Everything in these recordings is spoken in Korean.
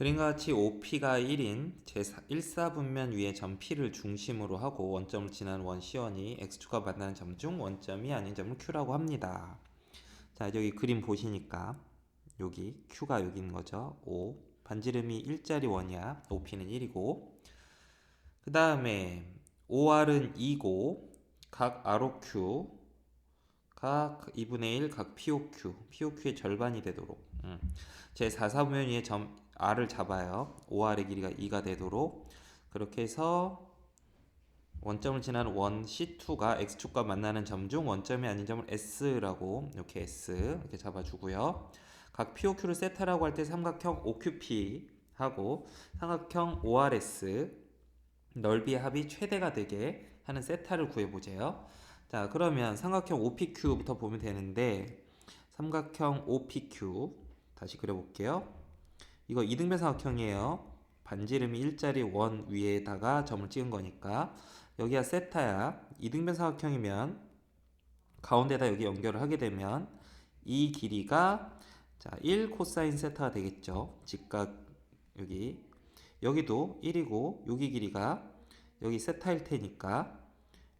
그림과 같이 OP가 1인 제1사분면 위의 점 P를 중심으로 하고 원점을 지나는 원 C1이 X축과 만나는 점 중 원점이 아닌 점을 Q라고 합니다. 자 여기 그림 보시니까 여기 Q가 여기 있는 거죠. O 반지름이 일자리 원이야. OP는 1이고 그 다음에 OR은 2고 각 ROQ 각 2분의 1 각 POQ POQ의 절반이 되도록 음. 제 4사분면 위에 점 R을 잡아요. OR의 길이가 2가 되도록 그렇게 해서 원점을 지나는 원 C2가 X축과 만나는 점 중 원점이 아닌 점을 S라고 이렇게 S 이렇게 잡아주고요. 각 POQ를 세타라고 할 때 삼각형 OQP 하고 삼각형 ORS 넓이의 합이 최대가 되게 하는 세타를 구해보세요. 자 그러면 삼각형 OPQ부터 보면 되는데 삼각형 OPQ 다시 그려볼게요. 이거 이등변 삼각형이에요. 반지름이 일자리 원 위에다가 점을 찍은 거니까 여기가 세타야. 이등변 삼각형이면 가운데다 여기 연결을 하게 되면 이 길이가 자, 1 코사인 세타가 되겠죠. 직각 여기 여기도 1이고 여기 길이가 여기 세타일 테니까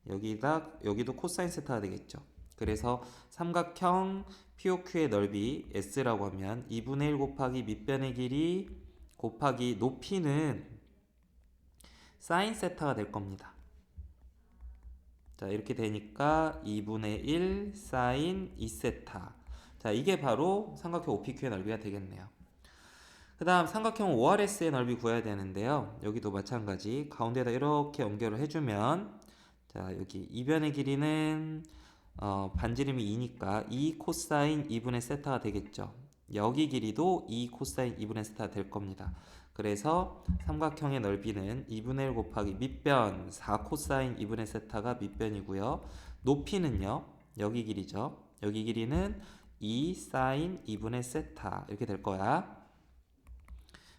여기다 여기도 코사인 세타가 되겠죠. 그래서 삼각형 POQ의 넓이 S라고 하면 2분의 1 곱하기 밑변의 길이 곱하기 높이는 사인 세타가 될 겁니다. 자, 이렇게 되니까 2분의 1 사인 2세타. 자, 이게 바로 삼각형 OPQ의 넓이가 되겠네요. 그 다음 삼각형 ORS의 넓이 구해야 되는데요. 여기도 마찬가지 가운데다 이렇게 연결을 해주면 자 여기 이변의 길이는 어, 반지름이 2니까 2 코사인 2분의 세타가 되겠죠. 여기 길이도 2 코사인 2분의 세타가 될 겁니다. 그래서 삼각형의 넓이는 2분의 1 곱하기 밑변 4 코사인 2분의 세타가 밑변이고요. 높이는요. 여기 길이죠. 여기 길이는 2 사인 2분의 세타 이렇게 될 거야.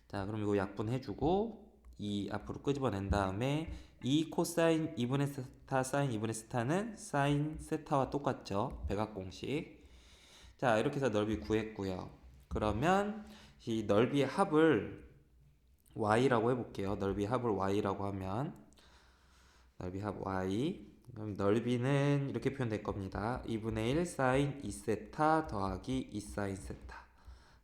자, 그럼 이거 약분해주고 2 앞으로 끄집어낸 다음에 2 코사인 2분의 세타 사인 2분의 세타는 사인 세타와 똑같죠. 백악 공식. 자, 이렇게 해서 넓이 구했고요. 그러면 이 넓이의 합을 y라고 해볼게요. 넓이 합을 y라고 하면 넓이 합 y 그럼 넓이는 이렇게 표현될 겁니다. 2분의 1 사인 2세타 더하기 2 사인 세타.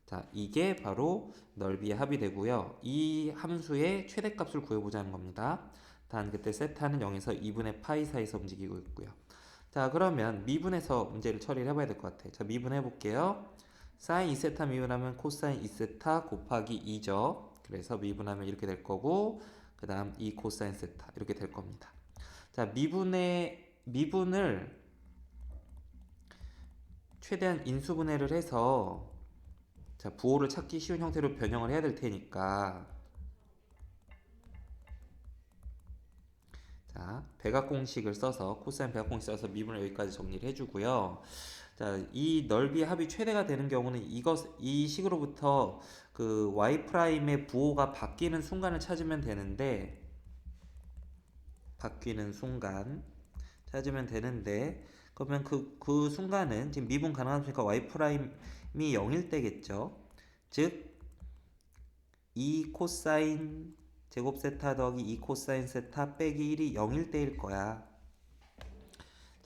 자, 이게 바로 넓이의 합이 되고요. 이 함수의 최대값을 구해보자는 겁니다. 단 그때 세타는 0에서 2분의 파이 사이에서 움직이고 있고요. 자, 그러면 미분해서 문제를 처리를 해봐야 될 것 같아요. 자, 미분해 볼게요. 사인 2세타 미분하면 코사인 2세타 곱하기 2죠. 그래서 미분하면 이렇게 될 거고 그 다음 2 코사인 세타 이렇게 될 겁니다. 자, 미분의 미분을 최대한 인수분해를 해서 자, 부호를 찾기 쉬운 형태로 변형을 해야 될 테니까 자, 백악공식을 써서 코사인 백악공식 써서 미분을 여기까지 정리를 해주고요. 자, 이 넓이 합이 최대가 되는 경우는 이것 이 식으로부터 그 y 프라임의 부호가 바뀌는 순간을 찾으면 되는데 바뀌는 순간 찾으면 되는데 그러면 그, 그 순간은 지금 미분 가능하니까 y 프라임이 0일 때겠죠. 즉, 2 코사인 제곱 세타 더하기 2 코사인 세타 빼기 1이 0일 때일 거야.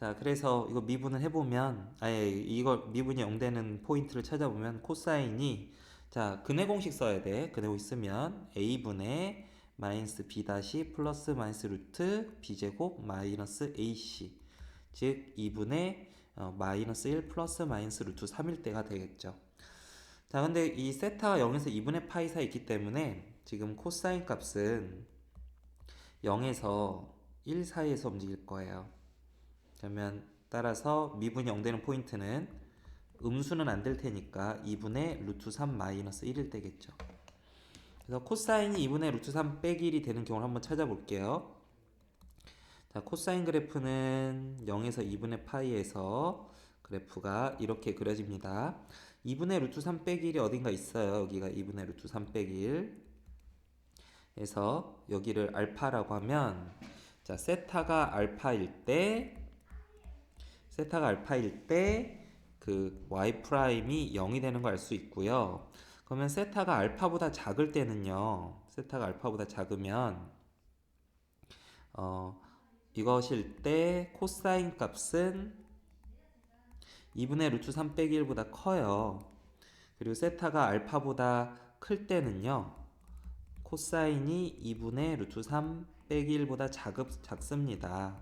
자, 그래서 이거 미분을 해보면, 아예 이거 미분이 0 되는 포인트를 찾아보면 코사인이 자, 근해 공식 써야 돼. 근해 공식 쓰면 a분의 마이너스 b 다시 플러스 마이너스 루트 b 제곱 마이너스 ac 즉 2분의 어, 마이너스 1 플러스 마이너스 루트 3일 때가 되겠죠. 자, 근데 이 세타가 0에서 2분의 파이 사이 있기 때문에 지금 코사인 값은 0에서 1 사이에서 움직일 거예요. 그러면 따라서 미분이 0 되는 포인트는 음수는 안 될 테니까 2분의 루트 3 마이너스 1일 때겠죠. 그래서 코사인이 2분의 루트 3 빼기 1이 되는 경우를 한번 찾아볼게요. 자, 코사인 그래프는 0에서 2분의 파이에서 그래프가 이렇게 그려집니다. 2분의 루트 3 빼기 1이 어딘가 있어요. 여기가 2분의 루트 3 빼기 1. 그래서 여기를 알파라고 하면 자, 세타가 알파일 때 세타가 알파일 때 그 y 프라임이 0이 되는 걸 알 수 있고요. 그러면 세타가 알파보다 작을 때는요. 세타가 알파보다 작으면 어 이것일 때 코사인 값은 2분의 루트 3 빼기 1보다 커요. 그리고 세타가 알파보다 클 때는요. 코사인이 2분의 루트 3 빼기 1보다 작업, 작습니다.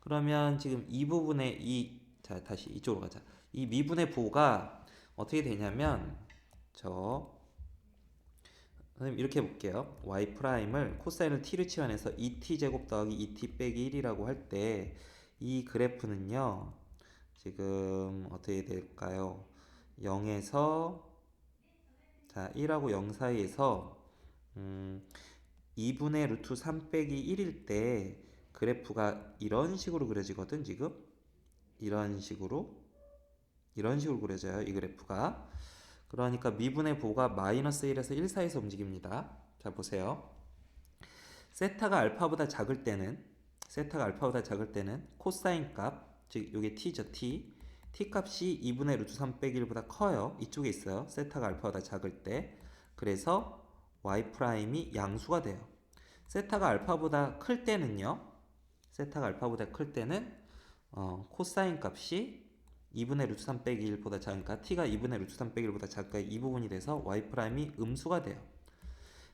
그러면 지금 이 부분에 이, 자, 다시 이쪽으로 가자. 이 미분의 부호가 어떻게 되냐면, 저, 선생님 이렇게 볼게요. y 프라임을 코사인을 t로 치환해서 2t 제곱 더하기 2t 빼기 1이라고 할 때, 이 그래프는요, 지금 어떻게 될까요? 0에서, 자, 1하고 0 사이에서, 음, 2분의 루트 3 빼기 1일 때 그래프가 이런 식으로 그려지거든 지금? 이런 식으로? 이런 식으로 그려져요 이 그래프가. 그러니까 미분의 부호가 마이너스 1에서 1 사이에서 움직입니다. 자 보세요. 세타가 알파보다 작을 때는 세타가 알파보다 작을 때는 코사인 값 즉 요게 t죠 t t 값이 2분의 루트 3 빼기 1보다 커요 이쪽에 있어요 세타가 알파보다 작을 때 그래서 y 프라임이 양수가 돼요. 세타가 알파보다 클 때는요. 세타가 알파보다 클 때는 어, 코사인 값이 2분의 루트 3 빼기 1보다 작으니까 t가 2분의 루트 3 빼기 1보다 작으니까 이 부분이 돼서 y 프라임이 음수가 돼요.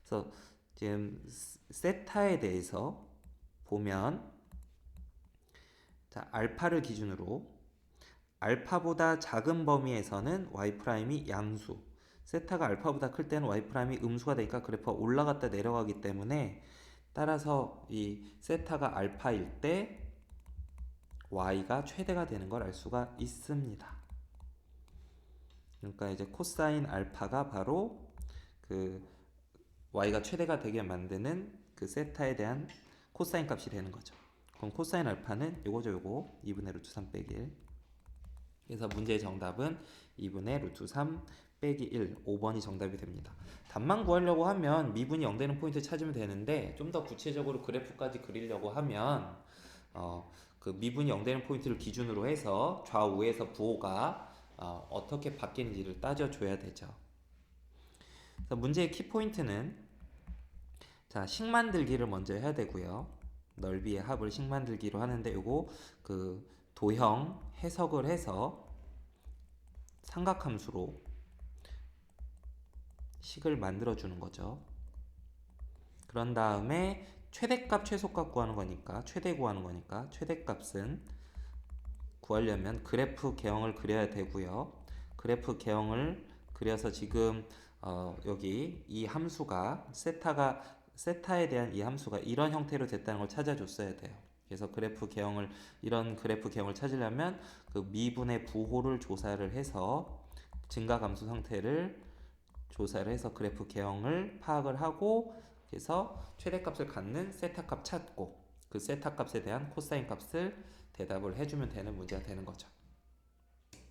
그래서 지금 세타에 대해서 보면 자, 알파를 기준으로 알파보다 작은 범위에서는 y 프라임이 양수 세타가 알파보다 클 때는 y 프라임이 음수가 되니까 그래프가 올라갔다 내려가기 때문에 따라서 이 세타가 알파일 때 y가 최대가 되는 걸 알 수가 있습니다. 그러니까 이제 코사인 알파가 바로 그 y가 최대가 되게 만드는 그 세타에 대한 코사인 값이 되는 거죠. 그럼 코사인 알파는 요거죠 요거 2분의 루트 3 빼기 1 그래서 문제의 정답은 2분의 루트 3 빼기 1, 5번이 정답이 됩니다. 답만 구하려고 하면 미분이 0 되는 포인트 찾으면 되는데 좀 더 구체적으로 그래프까지 그리려고 하면 어, 그 미분이 0 되는 포인트를 기준으로 해서 좌우에서 부호가 어, 어떻게 바뀌는지를 따져줘야 되죠. 문제의 키포인트는 자, 식 만들기를 먼저 해야 되고요. 넓이의 합을 식 만들기로 하는데 요거 그 도형 해석을 해서 삼각함수로 식을 만들어 주는 거죠. 그런 다음에 최대값 최소값 구하는 거니까 최대 구하는 거니까 최대값은 구하려면 그래프 개형을 그려야 되고요. 그래프 개형을 그려서 지금 어, 여기 이 함수가 세타가 세타에 대한 이 함수가 이런 형태로 됐다는 걸 찾아줬어야 돼요. 그래서 그래프 개형을 이런 그래프 개형을 찾으려면 그 미분의 부호를 조사를 해서 증가 감소 상태를 조사를 해서 그래프 개형을 파악을 하고 그래서 최대값을 갖는 세타 값 찾고 그 세타 값에 대한 코사인 값을 대답을 해주면 되는 문제가 되는 거죠.